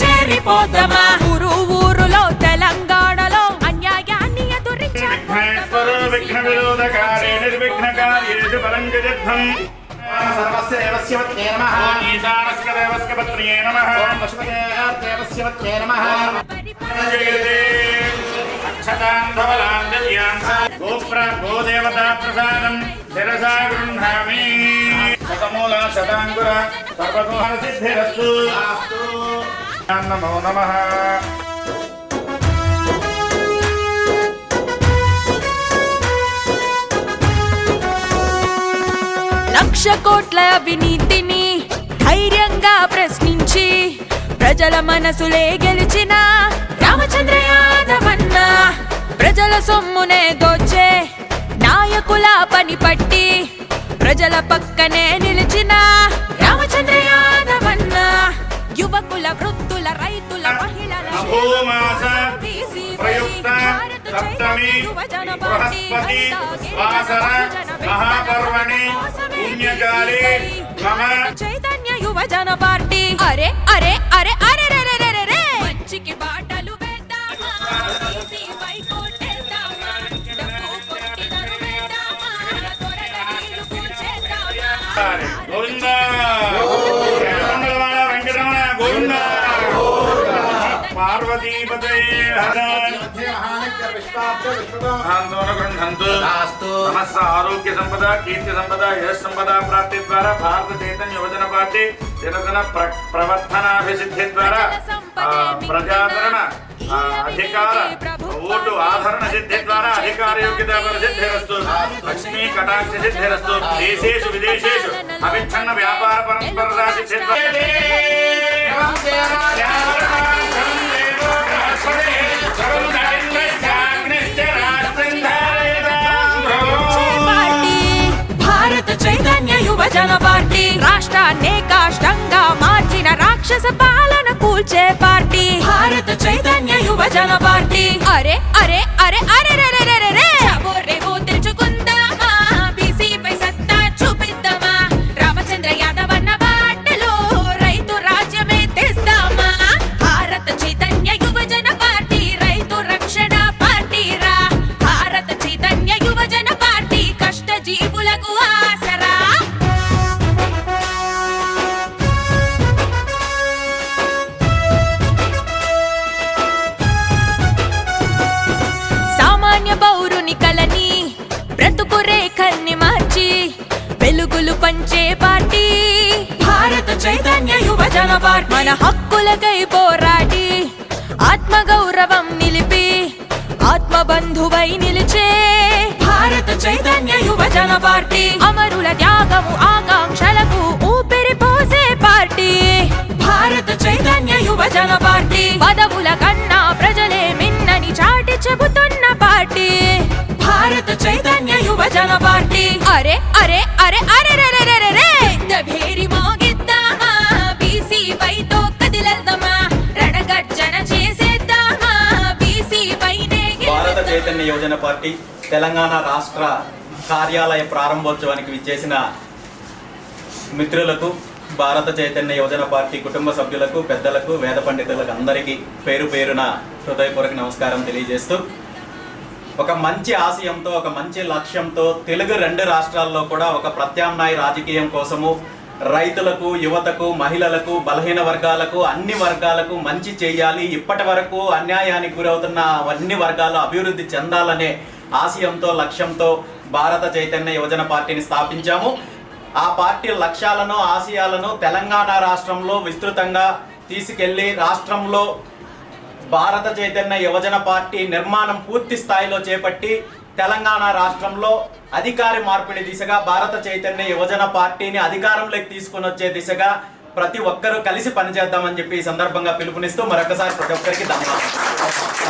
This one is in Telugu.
చేరిపోదమా? ఊరు ఊరులో తెలంగాణలో అన్యాయాన్ని గోదేవతా ప్రసాదం శిరసా గృహ్ణామి శతమూల శతాంకుర సర్వగోహర సిద్ధిరస్తు. నమో నమ. లక్ష కోట్ల అవినీతిని ధైర్యంగా ప్రశ్నించి ప్రజల మనసులే గెలిచిన రామచంద్ర యాదవన్న ప్రజల సొమ్మునే దోచే నాయకుల పని పట్టి ప్రజల పక్కనే నిలిచిన రామచంద్ర నభోమాస ప్రయుక్త సప్తమి బృహస్పతి వాసర మహాపర్వణి పుణ్యకాలే మమ చైతన్య యువజన పార్టీ. అరే అరే అరే అరే ఆరోగ్య సంపద కీర్తి సంపద యశ్ సంపద ప్రాప్తి ద్వారా భారత చైతన్య యువజన పార్టీ ప్ర ప్రవర్తనాభిసిద్ధి ద్వారా ప్రజాదరణ అధికార ఓటు ఆదరణ సిద్ధి ద్వారా అధికార యోగ్యత సిద్ధిరస్తు లక్ష్మీ కటాక్ష సిద్ధిరస్తు దేశేషు విదేశేషు అవిచ్ఛన్న వ్యాపార పరంపరదా సిద్ధి కూల్చే పార్టీ భారత చైతన్య యువజన పార్టీ అరే అరే అరే పౌరుని కలని బ్రతుకు రేఖల్ని మార్చి వెలుగులు పంచే పార్టీ. భారత చైతన్య యువజన పార్టీ. మన హక్కులకై పోరాడి ఆత్మ గౌరవం నిలిపి ఆత్మ బంధువై నిలిచే భారత చైతన్య యువజన పార్టీ. అమరుల త్యాగము యువజన పార్టీ. అరే అరే అరే అరే రే రే రే రే. భేరి మోగిద్దామా? బీసీ పైతో కదిలేద్దామా రణగర్జన చేసేద్దామా? బీసీ పైనే భారత చైతన్య యోజన పార్టీ తెలంగాణ రాష్ట్ర కార్యాలయ ప్రారంభోత్సవానికి విచ్చేసిన మిత్రులకు భారత చైతన్య యోజన పార్టీ కుటుంబ సభ్యులకు పెద్దలకు వేద పండితులకు అందరికీ పేరు పేరున హృదయపూర్వక నమస్కారం తెలియజేస్తూ ఒక మంచి ఆశయంతో ఒక మంచి లక్ష్యంతో తెలుగు రెండు రాష్ట్రాల్లో కూడా ఒక ప్రత్యామ్నాయ రాజకీయం కోసము రైతులకు యువతకు మహిళలకు బలహీన వర్గాలకు అన్ని వర్గాలకు మంచి చేయాలి. ఇప్పటి వరకు అన్యాయానికి గురవుతున్న అన్ని వర్గాలు అభివృద్ధి చెందాలనే ఆశయంతో లక్ష్యంతో భారత చైతన్య యువజన పార్టీని స్థాపించాము. ఆ పార్టీ లక్ష్యాలను ఆశయాలను తెలంగాణ రాష్ట్రంలో విస్తృతంగా తీసుకెళ్ళి రాష్ట్రంలో భారత చైతన్య యువజన పార్టీ నిర్మాణం పూర్తి స్థాయిలో చేపట్టి తెలంగాణ రాష్ట్రంలో అధికారి మార్పిడి దిశగా భారత చైతన్య యువజన పార్టీని అధికారంలోకి తీసుకుని వచ్చే దిశగా ప్రతి ఒక్కరూ కలిసి పనిచేద్దామని చెప్పి ఈ సందర్భంగా పిలుపునిస్తూ మరొకసారి ప్రతి ఒక్కరికి ధన్యవాదాలు.